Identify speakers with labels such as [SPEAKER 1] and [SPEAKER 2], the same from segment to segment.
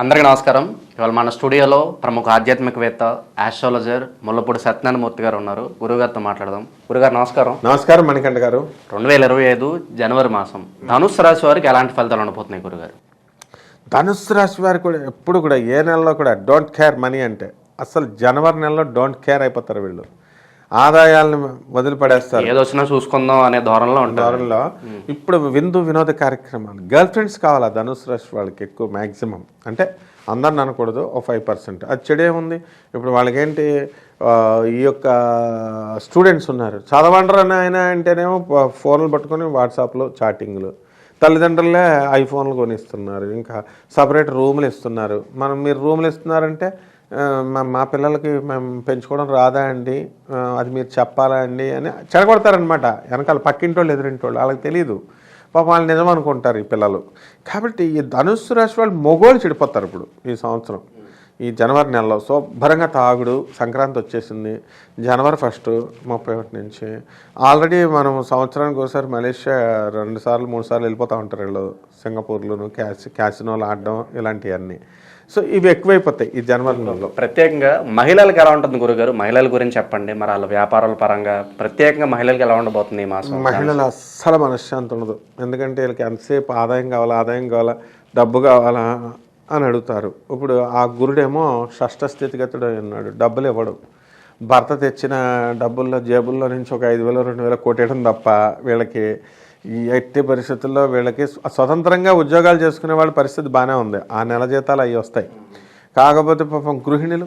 [SPEAKER 1] అందరికీ నమస్కారం. ఇవాళ మన స్టూడియోలో ప్రముఖ ఆధ్యాత్మికవేత్త ఆస్ట్రాలజర్ ముల్లపూడి సత్యనారాయణమూర్తి గారు ఉన్నారు. గురుగారితో మాట్లాడదాం. గురుగారు నమస్కారం.
[SPEAKER 2] నమస్కారం మణికంఠ గారు.
[SPEAKER 1] రెండు వేల ఇరవై ఐదు జనవరి మాసం ధనుసు రాశి వారికి ఎలాంటి ఫలితాలు ఉండబోతున్నాయి గురుగారు
[SPEAKER 2] ధనుస్సు రాశి వారు కూడా ఎప్పుడు కూడా ఏ నెలలో కూడా డోంట్ కేర్ మనీ అంటే అసలు జనవరి నెలలో డోంట్ కేర్ అయిపోతారు వీళ్ళు. ఆదాయాలను వదిలిపడేస్తారు.
[SPEAKER 1] ఏది వచ్చినా చూసుకుందాం అనే ధోరణిలో ఉంటారు.
[SPEAKER 2] వారంలో ఇప్పుడు విందు వినోద కార్యక్రమాలు. గర్ల్ ఫ్రెండ్స్ కావాలా? ధనుసు రాశి వాళ్ళకి ఎక్కువ మ్యాక్సిమం అంటే అందరిని అనకూడదు ఓ ఫైవ్ పర్సెంట్ అది చెడేముంది ఇప్పుడు వాళ్ళకేంటి ఈ యొక్క స్టూడెంట్స్ ఉన్నారు. చదవండ్రు అని ఆయన అంటేనేమో ఫోన్లు పట్టుకొని వాట్సాప్లో చాటింగ్లు తల్లిదండ్రులే ఐఫోన్లు కొనిస్తున్నారు. ఇంకా సపరేట్ రూములు ఇస్తున్నారు. మనం మీరు రూములు ఇస్తున్నారంటే మా మా పిల్లలకి మేము పెంచుకోవడం రాదా అండి? అది మీరు చెప్పాలా అండి అని చెడగొడతారనమాట వెనకాల పక్కింటి వాళ్ళు ఎదురింటి వాళ్ళు వాళ్ళకి తెలియదు పాపం వాళ్ళు నిజం అనుకుంటారు ఈ పిల్లలు. కాబట్టి ఈ ధనుస్సు రాశి వాళ్ళు మొగోళ్ళు చెడిపోతారు ఇప్పుడు ఈ సంవత్సరం. ఈ జనవరి నెలలో శుభ్రంగా తాగుడు సంక్రాంతి వచ్చేసింది. జనవరి ఫస్ట్ ముప్పై ఒకటి నుంచి. ఆల్రెడీ మనం సంవత్సరానికి ఒకసారి మలేషియా రెండు సార్లు మూడు సార్లు వెళ్ళిపోతూ ఉంటారు వీళ్ళు. సింగపూర్లోను క్యాసి క్యాసినోలు ఆడడం ఇలాంటివన్నీ. సో ఇవి ఎక్కువైపోతాయి ఈ జనవరి నెలలో
[SPEAKER 1] ప్రత్యేకంగా మహిళలకు ఎలా ఉంటుంది గురుగారు? మహిళల గురించి చెప్పండి. మరి వాళ్ళ వ్యాపారాల పరంగా ప్రత్యేకంగా మహిళలకు ఎలా ఉండబోతుంది ఈ మాసం?
[SPEAKER 2] మహిళలు అస్సలు మనశ్శాంతి ఉండదు. ఎందుకంటే వీళ్ళకి ఎంతసేపు ఆదాయం కావాలా ఆదాయం కావాలా డబ్బు కావాలా అని అడుగుతారు. ఇప్పుడు ఆ గురుడేమో షష్ఠ స్థితిగతుడు అయి ఉన్నాడు డబ్బులు ఇవ్వడు. భర్త తెచ్చిన డబ్బుల్లో జేబుల్లో నుంచి ఒక ఐదు వేలు రెండు వేలు కొట్టేయడం తప్ప వీళ్ళకి ఈ ఎట్టి పరిస్థితుల్లో వీళ్ళకి స్వతంత్రంగా ఉద్యోగాలు చేసుకునే వాళ్ళ పరిస్థితి బాగానే ఉంది. ఆ నెల జీతాలు అవి వస్తాయి. కాకపోతే పాపం గృహిణులు.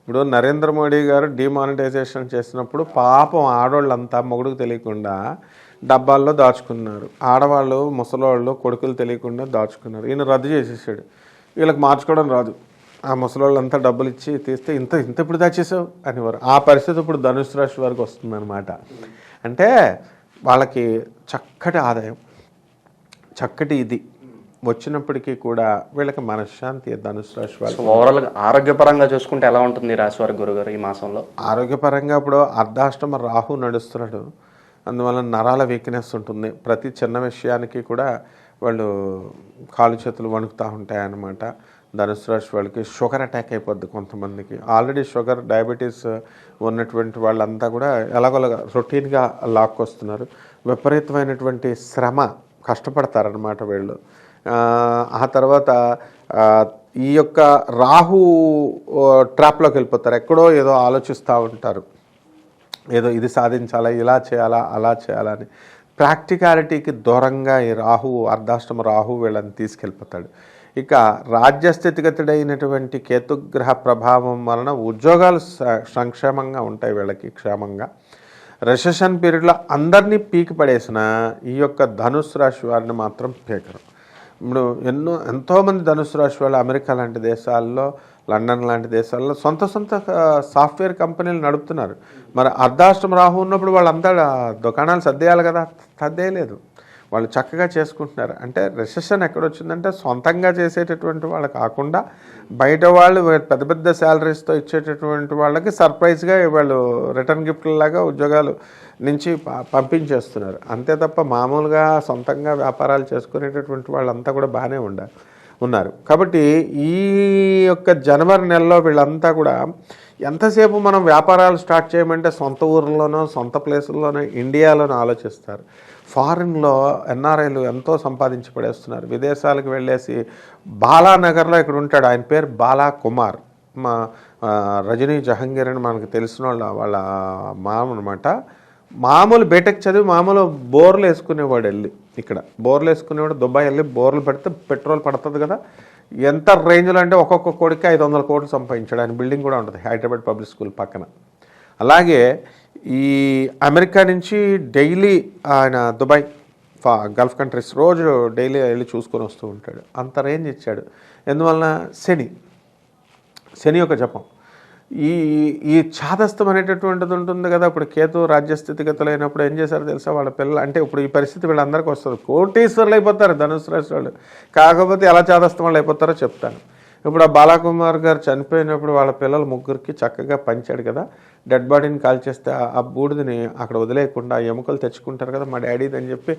[SPEAKER 2] ఇప్పుడు నరేంద్ర మోడీ గారు డిమానిటైజేషన్ చేసినప్పుడు పాపం ఆడవాళ్ళంతా మొగుడుకు తెలియకుండా డబ్బాల్లో దాచుకున్నారు. ఆడవాళ్ళు ముసలోళ్ళు కొడుకులు తెలియకుండా దాచుకున్నారు. ఈయన రద్దు చేసేసాడు. వీళ్ళకి మార్చుకోవడం రాదు. ఆ ముసలోళ్ళంతా డబ్బులు ఇచ్చి తీస్తే ఇంత ఇంత ఇప్పుడు దాచేసావు? అనేవారు. ఆ పరిస్థితి ఇప్పుడు ధనుసు రాశి వారికి వస్తుందన్నమాట. అంటే వాళ్ళకి చక్కటి ఆదాయం. చక్కటి ఇది. వచ్చినప్పటికీ కూడా వీళ్ళకి మనశ్శాంతి ధనుసు రాశి వాళ్ళు.
[SPEAKER 1] ఓవరాల్ ఆరోగ్యపరంగా చూసుకుంటే ఎలా ఉంటుంది ఈ రాశి వారి గురుగారు ఈ మాసంలో?
[SPEAKER 2] ఆరోగ్యపరంగా ఇప్పుడు అర్ధాష్టమ రాహు నడుస్తున్నాడు. అందువల్ల నరాల వీక్నెస్ ఉంటుంది. ప్రతి చిన్న విషయానికి కూడా వాళ్ళు కాలు చేతులు వణుకుతూ ఉంటాయి అన్నమాట ధనుసు రాశి వాళ్ళకి షుగర్ అటాక్ అయిపోద్ది కొంతమందికి. ఆల్రెడీ షుగర్ డయాబెటీస్ ఉన్నటువంటి వాళ్ళంతా కూడా ఎలాగోలాగా రొటీన్గా లాక్కొస్తున్నారు. విపరీతమైనటువంటి శ్రమ కష్టపడతారనమాట వీళ్ళు. ఆ, తర్వాత ఈ యొక్క రాహు ట్రాప్లోకి వెళ్ళిపోతారు. ఎక్కడో ఏదో ఆలోచిస్తూ ఉంటారు. ఏదో ఇది సాధించాలా ఇలా చేయాలా అలా చేయాలా అని. ప్రాక్టికాలిటీకి దూరంగా ఈ రాహు అర్ధాష్టమ రాహు వీళ్ళని తీసుకెళ్ళిపోతాడు. ఇక రాజ్యస్థితిగతుడైనటువంటి కేతుగ్రహ ప్రభావం వలన ఉద్యోగాలు సంక్షేమంగా ఉంటాయి వీళ్ళకి క్షేమంగా. రెసెషన్ పీరియడ్లో అందరినీ పీకి పడేసిన ఈ యొక్క ధనుసు రాశి వారిని మాత్రం పీకరు. ఇప్పుడు ఎన్నో ఎంతోమంది ధనుసు రాశి వాళ్ళు అమెరికా లాంటి దేశాల్లో లండన్ లాంటి దేశాల్లో సొంత సొంత సాఫ్ట్వేర్ కంపెనీలు నడుపుతున్నారు. మరి అర్ధాష్టం రాహు ఉన్నప్పుడు వాళ్ళంతా దుకాణాలు సర్దేయాలి కదా? సర్దేయలేదు. వాళ్ళు చక్కగా చేసుకుంటున్నారు. అంటే రిసెషన్ ఎక్కడొచ్చిందంటే సొంతంగా చేసేటటువంటి వాళ్ళు కాకుండా బయట వాళ్ళు పెద్ద పెద్ద శాలరీస్తో ఇచ్చేటటువంటి వాళ్ళకి సర్ప్రైజ్గా వాళ్ళు రిటర్న్ గిఫ్ట్లాగా ఉద్యోగాలు నుంచి పంపించేస్తున్నారు. అంతే తప్ప మామూలుగా సొంతంగా వ్యాపారాలు చేసుకునేటటువంటి వాళ్ళంతా కూడా బాగానే ఉండాలి ఉన్నారు. కాబట్టి ఈ యొక్క జనవరి నెలలో వీళ్ళంతా కూడా ఎంతసేపు మనం వ్యాపారాలు స్టార్ట్ చేయమంటే సొంత ఊర్లోనో సొంత ప్లేసుల్లోనో ఇండియాలోనో ఆలోచిస్తారు. ఫారిన్లో ఎన్ఆర్ఐలు ఎంతో సంపాదించి పడేస్తున్నారు విదేశాలకు వెళ్ళేసి బాలానగర్లో ఇక్కడ ఉంటాడు. ఆయన పేరు బాలా కుమార్ మా రజనీ జహంగీర్ అని మనకు తెలిసిన వాళ్ళ వాళ్ళ మామ అనమాట మామూలు బీటెక్ చదివి మామూలు బోర్లు వేసుకునేవాడు వెళ్ళి ఇక్కడ. బోర్లు వేసుకునేవాడు దుబాయ్ వెళ్ళి బోర్లు పెడితే పెట్రోల్ పడుతుంది కదా. ఎంత రేంజ్లో అంటే ఒక్కొక్క కోడికి ఐదు వందల కోట్లు సంపాదించాడు. ఆయన బిల్డింగ్ కూడా ఉంటుంది హైదరాబాద్ పబ్లిక్ స్కూల్ పక్కన. అలాగే ఈ అమెరికా నుంచి డైలీ ఆయన దుబాయ్ ఫా గల్ఫ్ కంట్రీస్ రోజు డైలీ వెళ్ళి చూసుకొని వస్తూ ఉంటాడు. అంత రేంజ్ ఇచ్చాడు. ఎందువలన? శని. శని యొక్క జపం. ఈ ఈ ఛాదస్థం అనేటటువంటిది ఉంటుంది కదా. ఇప్పుడు కేతు రాజ్యస్థితిగతులు అయినప్పుడు ఏం చేశారు తెలుసా? వాళ్ళ పిల్లలు అంటే ఇప్పుడు ఈ పరిస్థితి వీళ్ళందరికీ వస్తుంది. కోటీశ్వరులు అయిపోతారు ధనుసు రాశి వాళ్ళు. కాకపోతే ఎలా ఛాదస్థం వాళ్ళు అయిపోతారో చెప్తాను. ఇప్పుడు ఆ బాలకుమార్ గారు చనిపోయినప్పుడు వాళ్ళ పిల్లల ముగ్గురికి చక్కగా పంచాడు కదా. డెడ్ బాడీని కాల్ చేస్తే ఆ- బూడిదని అక్కడ వదిలేయకుండా ఎముకలు తెచ్చుకుంటారు కదా మా డాడీది అని చెప్పి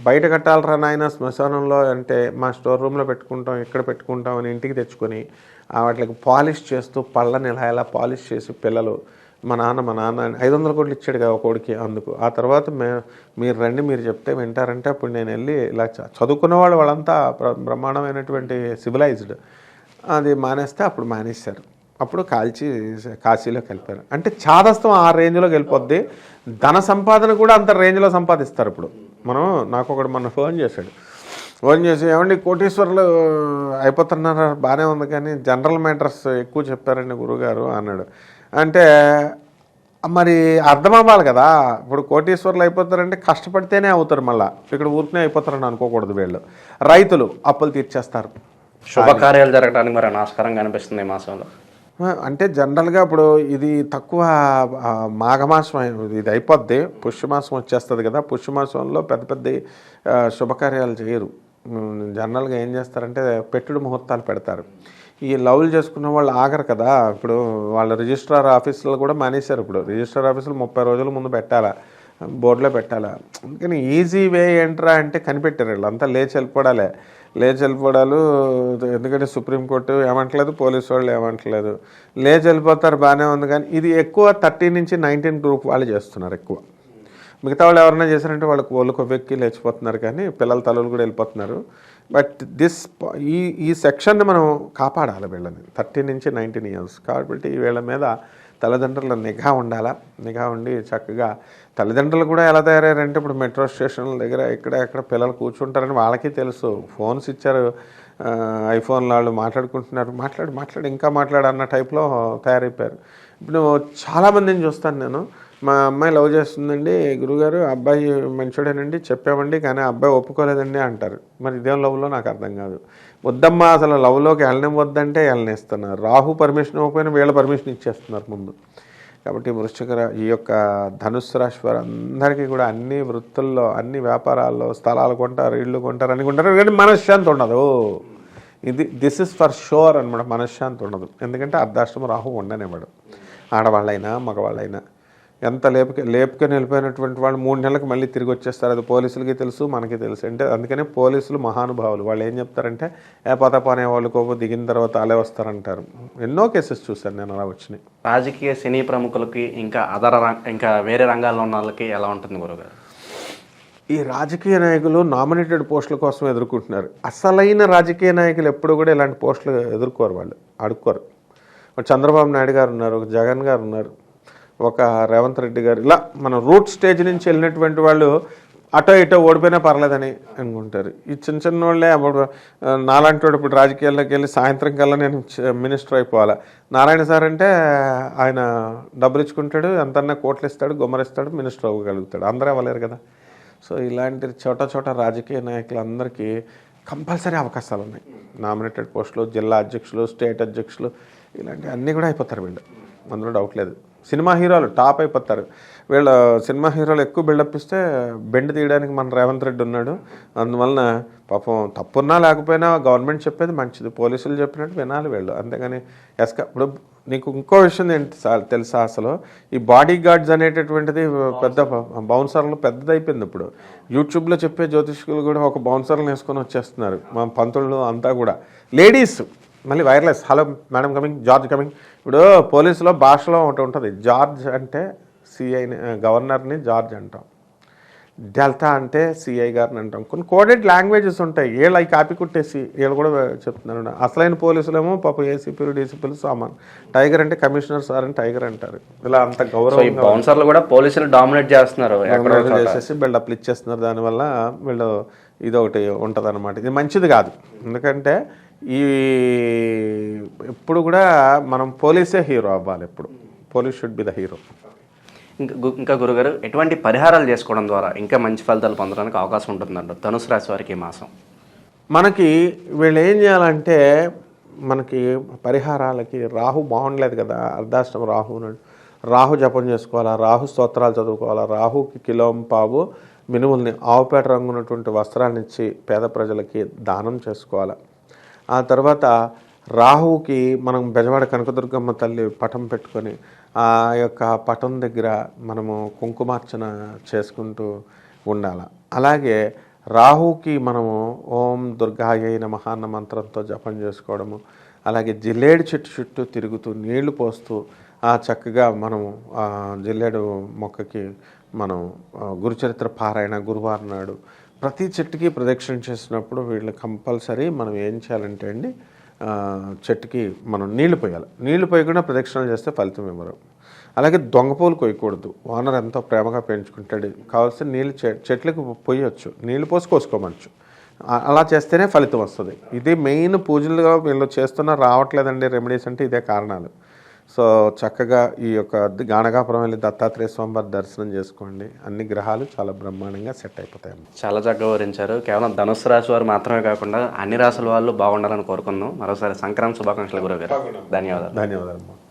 [SPEAKER 2] బయట కట్టాలరా నాయన శ్మశానంలో అంటే మా స్టోర్ రూమ్లో పెట్టుకుంటాం ఇక్కడ పెట్టుకుంటాం అని ఇంటికి తెచ్చుకొని వాటికి పాలిష్ చేస్తూ పళ్ళని ఇలా ఇలా పాలిష్ చేసి పిల్లలు మా నాన్న మా నాన్న ఐదు వందల కోట్లు ఇచ్చాడు కదా కొడుకి అందుకు. ఆ తర్వాత మే మీరు రండి మీరు చెప్తే వింటారంటే అప్పుడు నేను వెళ్ళి ఇలా చ- చదువుకున్న వాళ్ళు వాళ్ళంతా బ్రహ్మాండమైనటువంటి సివిలైజ్డ్ అది మానేస్తే అప్పుడు మానేశారు. అప్పుడు కాల్చి కాశీలో కలిపారు. అంటే చాదస్తం ఆ రేంజ్లోకి వెళ్ళిపోద్ది ధన సంపాదన కూడా అంత రేంజ్లో సంపాదిస్తారు ఇప్పుడు. మనం నాకు ఒకడు మొన్న ఫోన్ చేశాడు. ఫోన్ చేసి ఏమండి కోటీశ్వర్లు అయిపోతున్నారు? బాగానే ఉంది కానీ జనరల్ మ్యాటర్స్ ఎక్కువ చెప్పారండి గురుగారు అన్నాడు. అంటే మరి అర్థం అవ్వాలి కదా. ఇప్పుడు కోటీశ్వర్లు అయిపోతారంటే కష్టపడితేనే అవుతారు మళ్ళీ. ఇక్కడ ఊరికనే అయిపోతారని అనుకోకూడదు వీళ్ళు. రైతులు అప్పులు తీర్చేస్తారు.
[SPEAKER 1] శుభకార్యాలు జరగడానికి మరి నాశకరంగా అనిపిస్తుంది ఈ మాసంలో.
[SPEAKER 2] అంటే జనరల్గా ఇప్పుడు ఇది తక్కువ మాఘమాసం ఇది అయిపోద్ది. పుష్యమాసం వచ్చేస్తుంది కదా. పుష్యమాసంలో పెద్ద పెద్ద శుభకార్యాలు చేయరు. జనరల్గా ఏం చేస్తారంటే పెట్టుడు ముహూర్తాలు పెడతారు. ఈ లవ్లు చేసుకున్న వాళ్ళు ఆగరు కదా. ఇప్పుడు వాళ్ళ రిజిస్ట్రార్ ఆఫీసులు కూడా మానేశారు ఇప్పుడు. రిజిస్ట్రార్ ఆఫీసులు ముప్పై రోజుల ముందు పెట్టాలా? బోర్డులో పెట్టాలా? అందుకని ఈజీ వే ఏంట్రా అంటే కనిపెట్టారు వీళ్ళు అంతా లేచి వెళ్ళిపోవడాలే. లేచి వెళ్ళిపోవడాలు ఎందుకంటే సుప్రీంకోర్టు ఏమంటలేదు పోలీసు వాళ్ళు ఏమంటలేదు. లేచి వెళ్ళిపోతారు బాగానే ఉంది కానీ ఇది ఎక్కువ థర్టీ నుంచి నైన్టీన్ గ్రూప్ వాళ్ళు చేస్తున్నారు ఎక్కువ. మిగతా వాళ్ళు ఎవరైనా చేశారంటే వాళ్ళకి ఒళ్ళు కొవ్వెక్కి లేచిపోతున్నారు కానీ పిల్లల తలలు కూడా వెళ్ళిపోతున్నారు. బట్ దిస్ ఈ ఈ సెక్షన్ని మనం కాపాడాలి వీళ్ళని. థర్టీ నుంచి నైన్టీన్ ఇయర్స్ కాబట్టి వీళ్ళ మీద తల్లిదండ్రుల నిఘా ఉండాలా? నిఘా ఉండి చక్కగా తల్లిదండ్రులు కూడా ఎలా తయారయ్యారంటే ఇప్పుడు మెట్రో స్టేషన్ల దగ్గర ఇక్కడ ఎక్కడ పిల్లలు కూర్చుంటారని వాళ్ళకి తెలుసు. ఫోన్స్ ఇచ్చారు ఆ, వాళ్ళు మాట్లాడుకుంటున్నారు. మాట్లాడు మాట్లాడు ఇంకా మాట్లాడు అన్న టైప్లో తయారైపోయారు. ఇప్పుడు చాలామందిని చూస్తాను నేను. మా అమ్మాయి లవ్ చేస్తుందండి. గురుగారు అబ్బాయి మంచోడేనండి చెప్పామండి కానీ అబ్బాయి ఒప్పుకోలేదండి అంటారు. మరి ఇదేం లవ్లో నాకు అర్థం కాదు. వద్దమ్మా అసలు లవ్లోకి వెళ్ళని వద్దంటే వెళ్ళనిస్తున్నారు. రాహు పర్మిషన్ ఇవ్వకపోయినా వీళ్ళ పర్మిషన్ ఇచ్చేస్తున్నారు ముందు. కాబట్టి వృశ్చిక ఈ యొక్క ధనుస్సు రాశి వారు అందరికీ కూడా అన్ని వృత్తుల్లో అన్ని వ్యాపారాల్లో స్థలాలు కొంటారు ఇళ్ళు కొంటారు అని కొంటారు. కానీ మనశ్శాంతి ఉండదు. ఇది దిస్ ఇస్ ఫర్ షోర్ అనమాట మనశ్శాంతి ఉండదు. ఎందుకంటే అర్ధాష్టమ రాహు ఉండనివ్వడు. ఆడవాళ్ళైనా మగవాళ్ళైనా. ఎంత లేపుక లేపుకొని వెళ్ళిపోయినటువంటి వాళ్ళు మూడు నెలలకు మళ్ళీ తిరిగి వచ్చేస్తారు. అది పోలీసులకి తెలుసు మనకి తెలుసు. అంటే అందుకనే పోలీసులు మహానుభావులు. వాళ్ళు ఏం చెప్తారంటే ఏ పతప అనే వాళ్ళు కోపం దిగిన తర్వాత అలే వస్తారంటారు. ఎన్నో కేసెస్ చూశాను నేను అలా వచ్చినాయి.
[SPEAKER 1] రాజకీయ సినీ ప్రముఖులకి ఇంకా అదర ఇంకా వేరే రంగాల్లో ఉన్న వాళ్ళకి ఎలా ఉంటుంది గురుగారు
[SPEAKER 2] ఈ రాజకీయ నాయకులు నామినేటెడ్ పోస్టుల కోసం ఎదుర్కొంటున్నారు. అసలైన రాజకీయ నాయకులు ఎప్పుడు కూడా ఇలాంటి పోస్టులు ఎదుర్కోరు వాళ్ళు. అడుక్కోరు. చంద్రబాబు నాయుడు గారు ఉన్నారు జగన్ గారు ఉన్నారు. ఒక రేవంత్ రెడ్డి గారు ఇలా మన రూట్ స్టేజ్ నుంచి వెళ్ళినటువంటి వాళ్ళు అటో ఇటో ఓడిపోయినా పర్లేదని అనుకుంటారు. ఈ చిన్న చిన్న వాళ్ళే అప్పుడు నాలాంటి వాడు ఇప్పుడు రాజకీయాల్లోకి వెళ్ళి సాయంత్రం కల్లా నేను మినిస్టర్ అయిపోవాలా? నారాయణ సార్ అంటే ఆయన డబ్బులు ఇచ్చుకుంటాడు ఎంతన్నా కోట్లు ఇస్తాడు గుమ్మరిస్తాడు మినిస్టర్ అవ్వగలుగుతాడు. అందరూ అవ్వలేరు కదా. సో ఇలాంటి చోట చోట రాజకీయ నాయకులందరికీ కంపల్సరీ అవకాశాలు ఉన్నాయి. నామినేటెడ్ పోస్టులు జిల్లా అధ్యక్షులు స్టేట్ అధ్యక్షులు ఇలాంటివి అన్నీ కూడా అయిపోతారు వీళ్ళు. అందులో డౌట్ లేదు. సినిమా హీరోలు టాప్ అయిపోతారు. వీళ్ళ సినిమా హీరోలు ఎక్కువ బిల్డప్ ఇస్తే బెండ్ తీయడానికి మన రేవంత్ రెడ్డి ఉన్నాడు. అందువలన పాపం తప్పున్నా లేకపోయినా గవర్నమెంట్ చెప్పేది మంచిది. పోలీసులు చెప్పినట్టు వినాలి వీళ్ళు. అంతేగాని ఎస్క ఇప్పుడు నీకు ఇంకో విషయం ఏంటి సార్ తెలుసా అసలు? ఈ బాడీ గార్డ్స్ అనేటటువంటిది పెద్ద బౌన్సర్లు పెద్దదైపోయింది ఇప్పుడు. యూట్యూబ్లో చెప్పే జ్యోతిష్కులు కూడా ఒక బౌన్సర్లు వేసుకొని వచ్చేస్తున్నారు. మా పంతులు అంతా కూడా. లేడీస్ మళ్ళీ wireless. Hello madam coming George coming. ఇప్పుడు పోలీసులో భాషలో ఒకటి ఉంటుంది. జార్జ్ అంటే సిఐని గవర్నర్ని జార్జ్ అంటాం. డెల్టా అంటే సిఐ గారిని అంటాం. కొన్ని కోడెడ్ లాంగ్వేజెస్ ఉంటాయి. వీళ్ళు అవి కాపీ కుట్టేసి వీళ్ళు కూడా చెప్తున్నారు. అసలైన పోలీసులేమో పాప ఏసీపీలు డీసీపీలు సామాన్. టైగర్ అంటే కమిషనర్ సార్ అని టైగర్ అంటారు. ఇలా అంత గౌరవం
[SPEAKER 1] బౌన్సర్లు కూడా పోలీసులు డామినేట్ చేస్తున్నారు.
[SPEAKER 2] చేసేసి బిల్డప్లు ఇచ్చేస్తున్నారు. దానివల్ల వీళ్ళు ఇది ఒకటి ఉంటుంది అనమాట ఇది మంచిది కాదు. ఎందుకంటే ఈ ఎప్పుడు కూడా మనం పోలీసే హీరో అవ్వాలి ఎప్పుడు. Police should be the hero.
[SPEAKER 1] ఇంకా ఇంకా గురుగారు ఎటువంటి పరిహారాలు చేసుకోవడం ద్వారా ఇంకా మంచి ఫలితాలు పొందడానికి అవకాశం ఉంటుందంట ధనుసు రాశి వారికి ఈ మాసం.
[SPEAKER 2] మనకి వీళ్ళు ఏం చేయాలంటే మనకి పరిహారాలకి రాహు బాగుండలేదు కదా అర్ధాష్టమ రాహు ఉన్నాడు. రాహు జపం చేసుకోవాలా రాహు స్తోత్రాలు చదువుకోవాలా రాహుకి కిలోం పావు మినుముల్ని ఆవుపేట రంగు ఉన్నటువంటి వస్త్రాన్ని ఇచ్చి పేద ప్రజలకి దానం చేసుకోవాలా. ఆ తర్వాత రాహువుకి మనం బెజవాడ కనకదుర్గమ్మ తల్లి పటం పెట్టుకొని ఆ యొక్క పటం దగ్గర మనము కుంకుమార్చన చేసుకుంటూ ఉండాలి. అలాగే రాహుకి మనము ఓం దుర్గాయ నమః మంత్రంతో జపం చేసుకోవడము అలాగే జిల్లేడు చెట్టు చుట్టూ తిరుగుతూ నీళ్ళు పోస్తూ ఆ చక్కగా మనము జిల్లేడు మొక్కకి మనం గురుచరిత్ర పారాయణ గురువారం నాడు ప్రతి చెట్టుకి ప్రదక్షిణ చేసినప్పుడు వీళ్ళు కంపల్సరీ మనం ఏం చేయాలంటే అండి చెట్టుకి మనం నీళ్ళు పోయాలి. నీళ్ళు పోయకుండా ప్రదక్షిణలు చేస్తే ఫలితం ఇవ్వరు. అలాగే దొంగ పూలు కొయ్యకూడదు. ఓనర్ ఎంతో ప్రేమగా పెంచుకుంటాడు. కావాల్సిన నీళ్ళు చె- చెట్లకు పోయొచ్చు. నీళ్ళు పోసి కోసుకోమచ్చు అలా చేస్తేనే ఫలితం వస్తుంది. ఇది మెయిన్ పూజలుగా వీళ్ళు చేస్తున్న రావట్లేదండి రెమెడీస్ అంటే ఇదే కారణాలు. సో చక్కగా ఈ యొక్క గానగాపురం వెళ్ళి దత్తాత్రేయ స్వామివారి దర్శనం చేసుకోండి. అన్ని గ్రహాలు చాలా బ్రహ్మాండంగా సెట్ అయిపోతాయి
[SPEAKER 1] చాలా చక్కగా వివరించారు. కేవలం ధనుసు రాశి వారు మాత్రమే కాకుండా అన్ని రాశుల వాళ్ళు బాగుండాలని కోరుకుందాం. మరోసారి సంక్రాంతి శుభాకాంక్షలు గురుగారు ధన్యవాదాలు.
[SPEAKER 2] ధన్యవాదాలు.